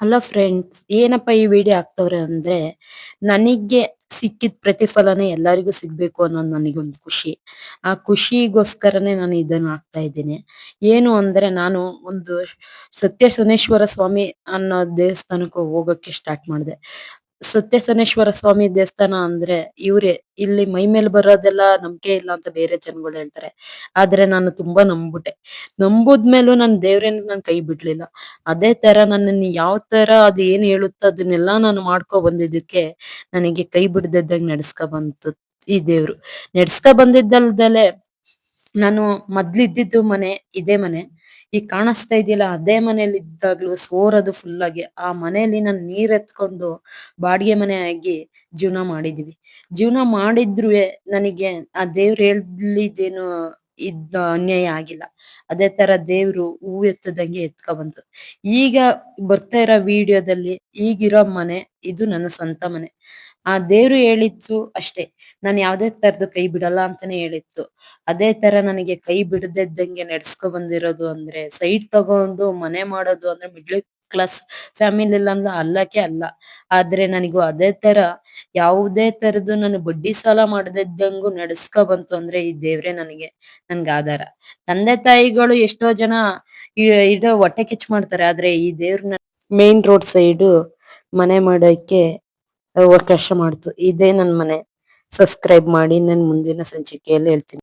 Hello friends ಏನಪ್ಪ ಈ video ಹಾಕ್ತವ್ರೆ ಅಂದ್ರೆ ನನಗೆ ಸಿಕ್ಕಿದ ಪ್ರತಿಫಲನೆ ಎಲ್ಲರಿಗೂ ಸಿಗ್ಬೇಕು ಅನ್ನೋದು ನನಗೊಂದು ಖುಷಿ. ಆ ಖುಷಿಗೋಸ್ಕರನೇ ನಾನು ಇದನ್ನು ಹಾಕ್ತಾ ಇದ್ದೀನಿ. ಏನು ಅಂದ್ರೆ ನಾನು ಒಂದು ಸತ್ಯ ಸನೇಶ್ವರ ಸ್ವಾಮಿ ಅನ್ನೋ ದೇವಸ್ಥಾನಕ್ಕೆ ಹೋಗೋಕೆ ಸ್ಟಾರ್ಟ್ ಮಾಡಿದೆ. ಸತ್ಯ ಸನೇಶ್ವರ ಸ್ವಾಮಿ ದೇವಸ್ಥಾನ ಅಂದ್ರೆ ಇವ್ರೆ, ಇಲ್ಲಿ ಮೈ ಮೇಲೆ ಬರೋದೆಲ್ಲ ನಂಬಿಕೆ ಇಲ್ಲ ಅಂತ ಬೇರೆ ಜನಗಳು ಹೇಳ್ತಾರೆ. ಆದ್ರೆ ನಾನು ತುಂಬಾ ನಂಬ್ಬಿಟ್ಟೆ. ನಂಬುದ್ಮೇಲೂ ನನ್ ದೇವ್ರೇನ್ ನನ್ ಕೈ ಬಿಡ್ಲಿಲ್ಲ. ಅದೇ ತರ ನನ್ನ ಯಾವ ತರ ಅದ್ ಏನ್ ಹೇಳುತ್ತೋ ಅದನ್ನೆಲ್ಲಾ ನಾನು ಮಾಡ್ಕೊ ಬಂದಿದ್ದಕ್ಕೆ ನನಗೆ ಕೈ ಬಿಡದಿದ್ದಂಗೆ ನಡ್ಸ್ಕ ಬಂತು ಈ ದೇವ್ರು. ನಡ್ಸ್ಕ ಬಂದಿದ್ದಲ್ದಲೆ ನಾನು ಮೊದ್ಲಿದ್ದಿದ್ದು ಮನೆ, ಇದೇ ಮನೆ. ಈಗ ಕಾಣಿಸ್ತಾ ಇದೆಯಲ್ಲ, ಅದೇ ಮನೇಲಿ ಇದ್ದಾಗ್ಲೂ ಸೋರೋದು ಫುಲ್ ಆಗಿ, ಆ ಮನೆಯಲ್ಲಿ ನಾನು ನೀರ್ ಎತ್ಕೊಂಡು ಬಾಡಿಗೆ ಮನೆ ಆಗಿ ಜೀವನ ಮಾಡಿದ್ವಿ. ಜೀವನ ಮಾಡಿದ್ರು ನನಗೆ ಆ ದೇವ್ರು ಹೇಳಿದ್ದೇನು ಇದ್ ಅನ್ಯಾಯ ಆಗಿಲ್ಲ. ಅದೇ ತರ ದೇವ್ರು ಹೂವು ಎತ್ತದಂಗೆ ಎತ್ಕೊ ಬಂತು ಈಗ ಬರ್ತಾ ಇರೋ ವಿಡಿಯೋದಲ್ಲಿ ಈಗಿರೋ ಮನೆ, ಇದು ನನ್ನ ಸ್ವಂತ ಮನೆ. ಆ ದೇವ್ರು ಹೇಳಿತ್ತು ಅಷ್ಟೇ. ನಾನ್ ಯಾವ್ದೇ ತರದ್ದು ಕೈ ಬಿಡಲ್ಲ ಅಂತಾನೆ ಹೇಳಿತ್ತು ಅದೇ ತರ ನನಗೆ ಕೈ ಬಿಡದೆ ಇದ್ದಂಗೆ ನಡ್ಸ್ಕೊ ಬಂದಿರೋದು ಅಂದ್ರೆ ಸೈಟ್ ತಗೊಂಡು ಮನೆ ಮಾಡೋದು ಅಂದ್ರೆ ಮಿಡ್ಲ್ ಕ್ಲಾಸ್ ಫ್ಯಾಮಿಲಿ ಅಂದ್ರೆ ಅಲ್ಲಕ್ಕೆ ಅಲ್ಲ. ಆದ್ರೆ ನನಗೂ ಅದೇ ತರ ಯಾವುದೇ ತರದ್ದು ನಾನು ಬಡ್ಡಿ ಸಾಲ ಮಾಡದಿದ್ದಂಗು ನಡೆಸ್ಕೊ ಬಂತು ಅಂದ್ರೆ ಈ ದೇವ್ರೆ ನನಗೆ, ನನ್ಗೆ ಆಧಾರ. ತಂದೆ ತಾಯಿಗಳು ಎಷ್ಟೋ ಜನ ಇಡೋ ಹೊಟ್ಟೆ ಕಿಚ್ ಮಾಡ್ತಾರೆ. ಆದ್ರೆ ಈ ದೇವ್ರನ್ನ ಮೇನ್ ರೋಡ್ ಸೈಡ್ ಮನೆ ಮಾಡೋಕೆ ಅವಕಾಶ ಮಾಡ್ತು. ಇದೇ ನನ್ ಮನೆ. ಸಬ್ಸ್ಕ್ರೈಬ್ ಮಾಡಿ ನಾನು ಮುಂದಿನ ಸಂಚಿಕೆಯಲ್ಲಿ ಹೇಳ್ತೀನಿ.